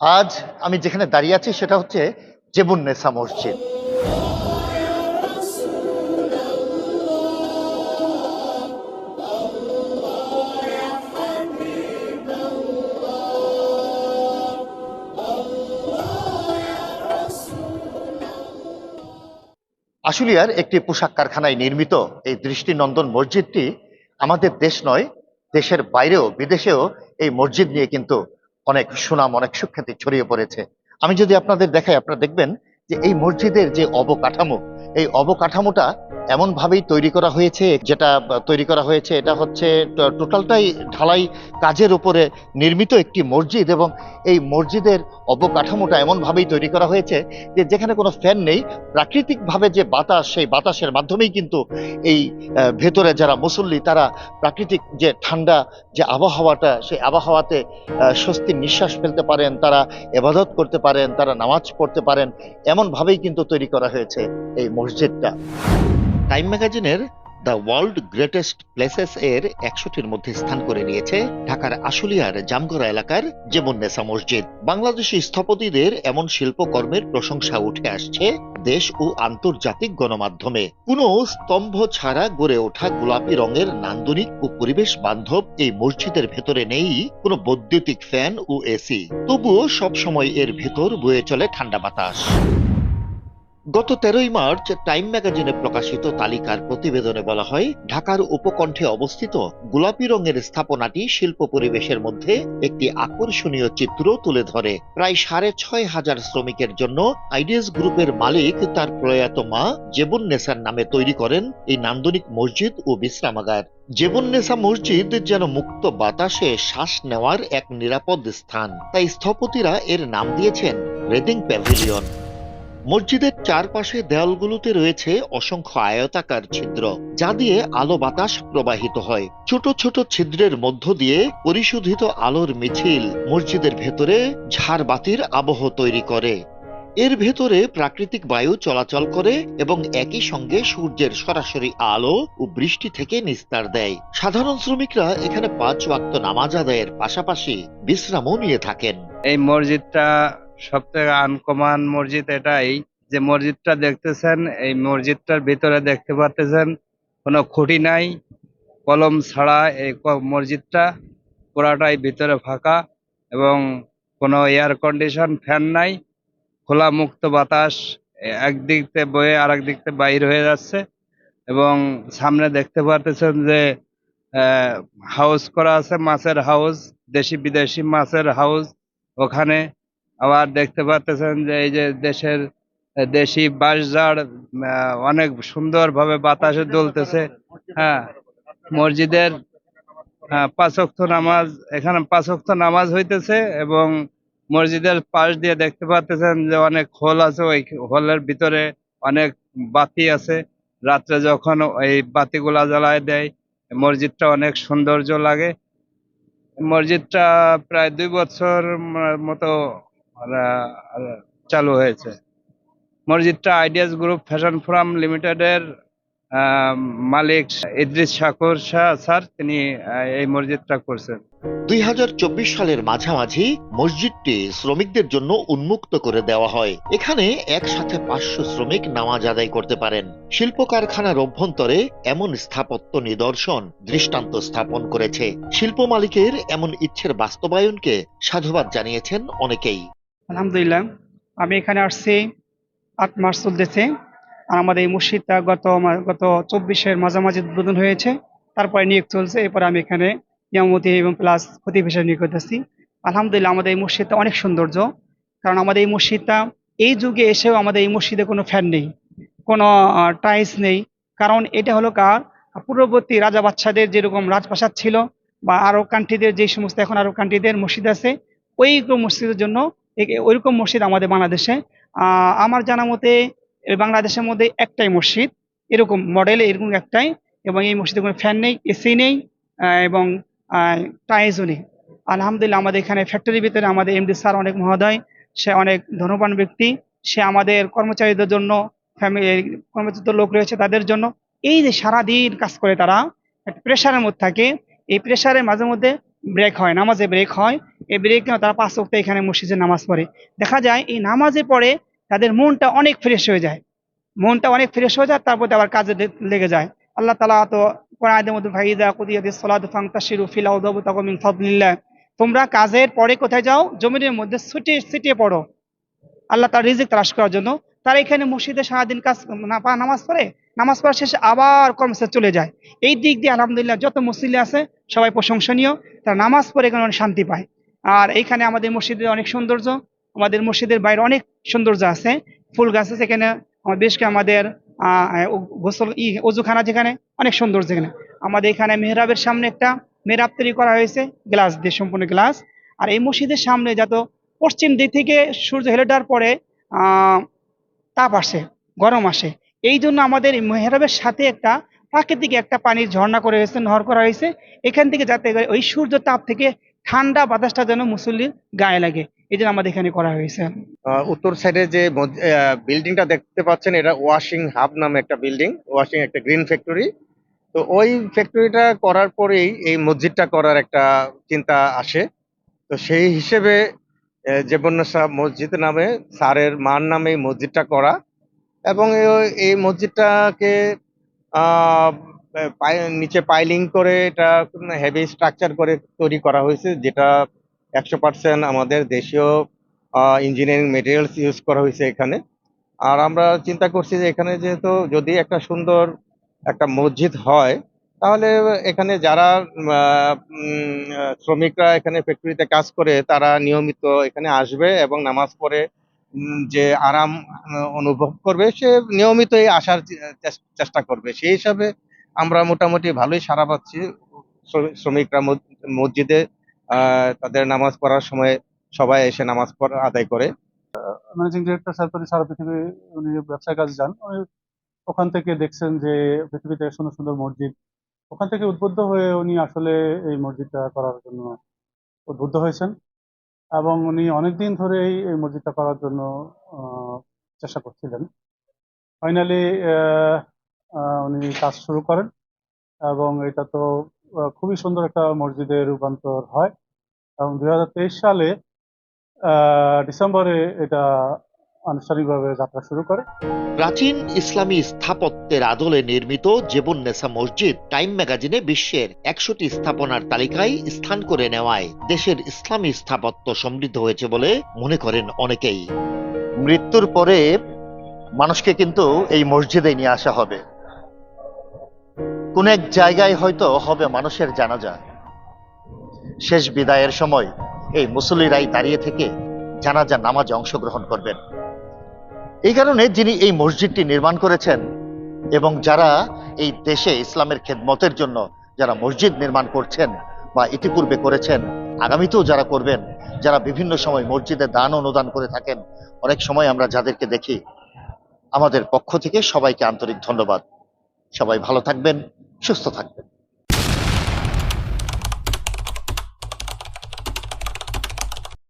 আজ আমি যেখানে দাঁড়িয়ে আছি সেটা হচ্ছে জেবুন্নেসা মসজিদ। আশুলিয়ার একটি পোশাক কারখানায় নির্মিত এই দৃষ্টিনন্দন মসজিদটি আমাদের দেশ নয়, দেশের বাইরেও, বিদেশেও এই মসজিদ নিয়ে কিন্তু অনেক সুনাম, অনেক সুখ্যাতি ছড়িয়ে পড়েছে। আমি যদি আপনাদের দেখাই, আপনারা দেখবেন যে এই মসজিদের যে অবকাঠামো, এই অবকাঠামোটা এমন ভাবেই তৈরি করা হয়েছে, যেটা তৈরি করা হয়েছে, এটা হচ্ছে টোটালটাই ঢালাই কাজের উপরে নির্মিত একটি মসজিদ এবং এই মসজিদের অবকাঠামোটা এমন ভাবেই তৈরি করা হয়েছে যে যেখানে কোনো ফ্যান নেই। প্রাকৃতিক ভাবে যে বাতাস, সেই বাতাসের মাধ্যমেই কিন্তু এই ভেতরে যারা মুসল্লি, তারা প্রাকৃতিক যে ঠান্ডা যে আবহাওয়াটা, সেই আবহাওয়াতে স্বস্তির নিঃশ্বাস ফেলতে পারেন, তারা এবাদত করতে পারেন, তারা নামাজ পড়তে পারেন এমন ভাবেই কিন্তু তৈরি করা হয়েছে এই মসজিদটা। টাইম ম্যাগাজিনের দ্য ওয়ার্ল্ড গ্রেটেস্ট প্লেসেস এর একশোটির মধ্যে স্থান করে নিয়েছে ঢাকার আশুলিয়ার জামগড়া এলাকার জেমুন্নেসা মসজিদ। বাংলাদেশি স্থপতিদের এমন শিল্পকর্মের প্রশংসা উঠে আসছে দেশ ও আন্তর্জাতিক গণমাধ্যমে। কোনো স্তম্ভ ছাড়া গড়ে ওঠা গোলাপি রঙের নান্দনিক ও পরিবেশ বান্ধব এই মসজিদের ভেতরে নেই কোনো বৈদ্যুতিক ফ্যান ও এসি। তবুও সবসময় এর ভেতর বয়ে চলে ঠান্ডা বাতাস। গত তেরোই মার্চ টাইম ম্যাগাজিনে প্রকাশিত তালিকার প্রতিবেদনে বলা হয়, ঢাকার উপকণ্ঠে অবস্থিত গোলাপি রঙের স্থাপনাটি শিল্প পরিবেশের মধ্যে একটি আকর্ষণীয় চিত্র তুলে ধরে। প্রায় সাড়ে ছয় হাজার শ্রমিকের জন্য আইডিয়াস গ্রুপের মালিক তার প্রয়াত মা জেবুন্নেসার নামে তৈরি করেন এই নান্দনিক মসজিদ ও বিশ্রামাগার। জেবুন্নেসা মসজিদ যেন মুক্ত বাতাসে শ্বাস নেওয়ার এক নিরাপদ স্থান। তাই স্থপতিরা এর নাম দিয়েছেন রেডিং প্যাভিলিয়ন। মসজিদের চারপাশে দেয়ালগুলোতে রয়েছে অসংখ্য আয়তাকার ছিদ্র, যা দিয়ে আলো বাতাস প্রবাহিত হয়। ছোট ছোট ছিদ্রের মধ্য দিয়ে পরিশোধিত আলোর মিছিল মসজিদের ভেতরে ঝাড়বাতির আবহ তৈরি করে। এর ভেতরে প্রাকৃতিক বায়ু চলাচল করে এবং একই সঙ্গে সূর্যের সরাসরি আলো ও বৃষ্টি থেকে নিস্তার দেয়। সাধারণ শ্রমিকরা এখানে পাঁচ ওয়াক্ত নামাজ আদায়ের পাশাপাশি বিশ্রামও নিয়ে থাকেন। এই মসজিদটা সব থেকে আনকমান মসজিদ এটাই, যে মসজিদটা দেখতেছেন, এই মসজিদটার ভিতরে দেখতে পাচ্ছেন কোনো খুঁটি নাই, কলম ছাড়া এই মসজিদটা পুরাটাই ভিতরে ফাঁকা এবং কোনো এয়ার কন্ডিশন ফ্যান নাই, খোলা মুক্ত বাতাস, এ- একদিক থেকে বয়ে আর দিক থেকে বাইর হয়ে যাচ্ছে এবং সামনে দেখতে পারতেছেন যে হাউস করা আছে, মাছের হাউস দেশি বিদেশি মাছের হাউস ওখানে আবার দেখতে পাচ্ছেন যে এই যে দেশের দেশি বাঁশঝাড় অনেক সুন্দরভাবে বাতাসে দুলতেছে হ্যাঁ মসজিদের আহ, পাঁচ ওয়াক্ত নামাজ এখানে পাঁচ ওয়াক্ত নামাজ হইতেছে এবং মসজিদের পাশ দিয়ে দেখতে পাচ্ছেন যে অনেক হোল আছে ওই হোলের ভিতরে অনেক বাতি আছে। রাত্রে যখন এই বাতিগুলা জ্বালায় দেয় মসজিদটা অনেক সৌন্দর্য লাগে। মসজিদটা প্রায় দুই বছর মতো চালু হয়েছে। মসজিদটা আইডিয়াস গ্রুপ ফ্যাশন ফোরাম লিমিটেডের মালিক ইদ্রিস শাকুর শাহ স্যার, তিনি এই মসজিদটা করছেন। দুই সালের মাঝামাঝি মসজিদটি শ্রমিকদের জন্য উন্মুক্ত করে দেওয়া হয়। এখানে একসাথে পাঁচশো শ্রমিক নামাজ আদায় করতে পারেন। শিল্প কারখানার অভ্যন্তরে এমন স্থাপত্য নিদর্শন দৃষ্টান্ত স্থাপন করেছে। শিল্প মালিকের এমন ইচ্ছের বাস্তবায়নকে সাধুবাদ জানিয়েছেন অনেকেই। আলহামদুলিল্লাহ। আমি এখানে আসছি আট মাস চলতেছে। আর আমাদের এই মসজিদটা গত গত চব্বিশের মাঝামাঝি উদ্বোধন হয়েছে। তারপরে নিয়োগ চলছে। এরপরে আমি এখানে নিয়ামতি এবং প্লাস প্রতি হিসেবে নিয়োগ করতেছি। আলহামদুলিল্লাহ, আমাদের এই মসজিদটা অনেক সৌন্দর্য। কারণ আমাদের এই মসজিদটা এই যুগে এসেও আমাদের এই মসজিদে কোনো ফ্যান নেই, কোনো টাইলস নেই। কারণ এটা হলো কার? পূর্ববর্তী রাজা বাচ্চাদের যেরকম রাজপ্রাসাদ ছিল বা আরব কান্ট্রিদের যে সমস্ত এখন আরব কান্ট্রিদের মসজিদ আছে, ওই মসজিদের জন্য ওইরকম মসজিদ আমাদের বাংলাদেশে। আমার জানা মতে বাংলাদেশের মধ্যে একটাই মসজিদ। এরকম মডেল এরকম একটাই এবং এই মসজিদে কোনো ফ্যান নেই এসি নেই এবং টাইজও নেই। আলহামদুলিল্লাহ, আমাদের এখানে ফ্যাক্টরির ভিতরে আমাদের এমডি স্যার অনেক মহোদয়। সে অনেক ধনবান ব্যক্তি। সে আমাদের কর্মচারীদের জন্য ফ্যামিলি কর্মচারিত লোক রয়েছে তাদের জন্য। এই যে সারাদিন কাজ করে তারা, একটা প্রেশারের মধ্যে থাকে। এই প্রেশারের মাঝে মধ্যে ব্রেক হয়, নামাজে ব্রেক হয়। এবারে তারা পাঁচ ওয়াক্ত এখানে মসজিদে নামাজ পড়ে। দেখা যায় এই নামাজে পড়ে তাদের মনটা অনেক ফ্রেশ হয়ে যায়। মনটা অনেক ফ্রেশ হয়ে যায়, তারপর আবার কাজে লেগে যায়। আল্লাহ তালা তো কোরআনের মধ্যে ভাইদা কুদিয়াদি সালাদ তোমরা কাজের পরে কোথায় যাও? জমিনের মধ্যে ছুটিয়ে ছিটিয়ে পড়ো। আল্লাহ তার রিজিক তালাশ করার জন্য। তারা এখানে মসজিদে সারাদিন কাজ না নামাজ পড়ে। নামাজ পড়ার শেষে আবার কর্মসূচি চলে যায়। এই দিক দিয়ে আলহামদুলিল্লাহ যত মুসলিম আছে, সবাই প্রশংসনীয়। তারা নামাজ পড়ে এখানে শান্তি পায়। আর এইখানে আমাদের মসজিদের অনেক সৌন্দর্য, আমাদের মসজিদের বাইরে অনেক সৌন্দর্য আছে, ফুল গাছ আছে এখানে বেশ আমাদের গোসল ই, অজুখানা যেখানে, অনেক সৌন্দর্য এখানে। আমাদের এখানে মেহরাবের সামনে একটা মেহরাব তৈরি করা হয়েছে, গ্লাস দিয়ে, সম্পূর্ণ গ্লাস। আর এই মসজিদের সামনে যত পশ্চিম দিক থেকে সূর্য হেলে দেওয়ার পরে তাপ আসে, গরম আসে। এই জন্য আমাদের মেহরাবের সাথে একটা প্রাকৃতিক একটা পানির ঝর্ণা করে হয়েছে, নহর করা হয়েছে। এখান থেকে যাতে ওই সূর্য তাপ থেকে ঠান্ডা বাতাসটা যেন মুসল্লির গায়ে লাগে। এই জন্য আমাদের এখানে করা হয়েছে। উত্তর সাইডে যে বিল্ডিংটা দেখতে পাচ্ছেন এটা ওয়াশিং হাব নামে একটা বিল্ডিং ওয়াশিং একটা গ্রিন ফ্যাক্টরি তো ওই ফ্যাক্টরিটা করার পরেই এই মসজিদটা করার একটা চিন্তা আসে। তো সেই হিসেবে আহ, জেবন্নসা মসজিদ নামে স্যারের মার নামে মসজিদটা করা। এবং এই মসজিদটাকে নিচে পাইলিং করে এটা হেভি স্ট্রাকচার করে তৈরি করা হয়েছে, যেটা একশো পার্সেন্ট আমাদের দেশীয় ইঞ্জিনিয়ারিং মেটেরিয়ালস ইউজ করা হয়েছে এখানে। আর আমরা চিন্তা করছি যে এখানে যেহেতু যদি একটা সুন্দর একটা মসজিদ হয়, তাহলে এখানে যারা শ্রমিকরা এখানে ফ্যাক্টরিতে কাজ করে, তারা নিয়মিত এখানে আসবে এবং নামাজ পড়ে যে আরাম অনুভব করবে, সে নিয়মিতই আসার চেষ্টা করবে। সেই হিসাবে আমরা মোটামুটি ভালোই সাড়া পাচ্ছি। শ্রমিকরা মস- মসজিদে তাদের নামাজ পড়ার সময় সবাই এসে নামাজ পড়া, আদায় করে। ম্যানেজিং ডিরেক্টর স্যার তো সারা পৃথিবী, উনি ব্যবসায় কাজ যান ওখান থেকে দেখছেন যে পৃথিবীতে সুন্দর সুন্দর মসজিদ। ওখান থেকে উদ্বুদ্ধ হয়ে উনি আসলে এই মসজিদটা করার জন্য উদ্বুদ্ধ হয়েছেন এবং উনি অনেকদিন ধরেই এই মসজিদটা করার জন্য চেষ্টা করছিলেন। ফাইনালি উনি কাজ শুরু করেন এবং এটা তো খুবই সুন্দর একটা মসজিদে রূপান্তর হয়। এবং দুই হাজার তেইশ সালে ডিসেম্বরে এটা আনুষ্ঠানিকভাবে যাত্রা শুরু করে। প্রাচীন ইসলামী স্থাপত্যের আদলে নির্মিত জীবন জেবুন্নেসা মসজিদ টাইম ম্যাগাজিনে বিশ্বের একশোটি স্থাপনার তালিকায় স্থান করে নেওয়ায় দেশের ইসলামী স্থাপত্য সমৃদ্ধ হয়েছে বলে মনে করেন অনেকেই। মৃত্যুর পরে মানুষকে কিন্তু এই মসজিদে নিয়ে আসা হবে। কোন এক জায়গায় হয়তো হবে মানুষের জানাজা। শেষ বিদায়ের সময় এই মুসল্লিরাই দাঁড়িয়ে থেকে জানাজা নামাজে অংশগ্রহণ করবেন। এই কারণে যিনি এই মসজিদটি নির্মাণ করেছেন এবং যারা এই দেশে ইসলামের খেদমতের জন্য যারা মসজিদ নির্মাণ করছেন বা ইতিপূর্বে করেছেন, আগামীতেও যারা করবেন, যারা বিভিন্ন সময় মসজিদে দান অনুদান করে থাকেন, অনেক সময় আমরা যাদেরকে দেখি, আমাদের পক্ষ থেকে সবাইকে আন্তরিক ধন্যবাদ। সবাই ভালো থাকবেন। সুস্থ থাকবেন।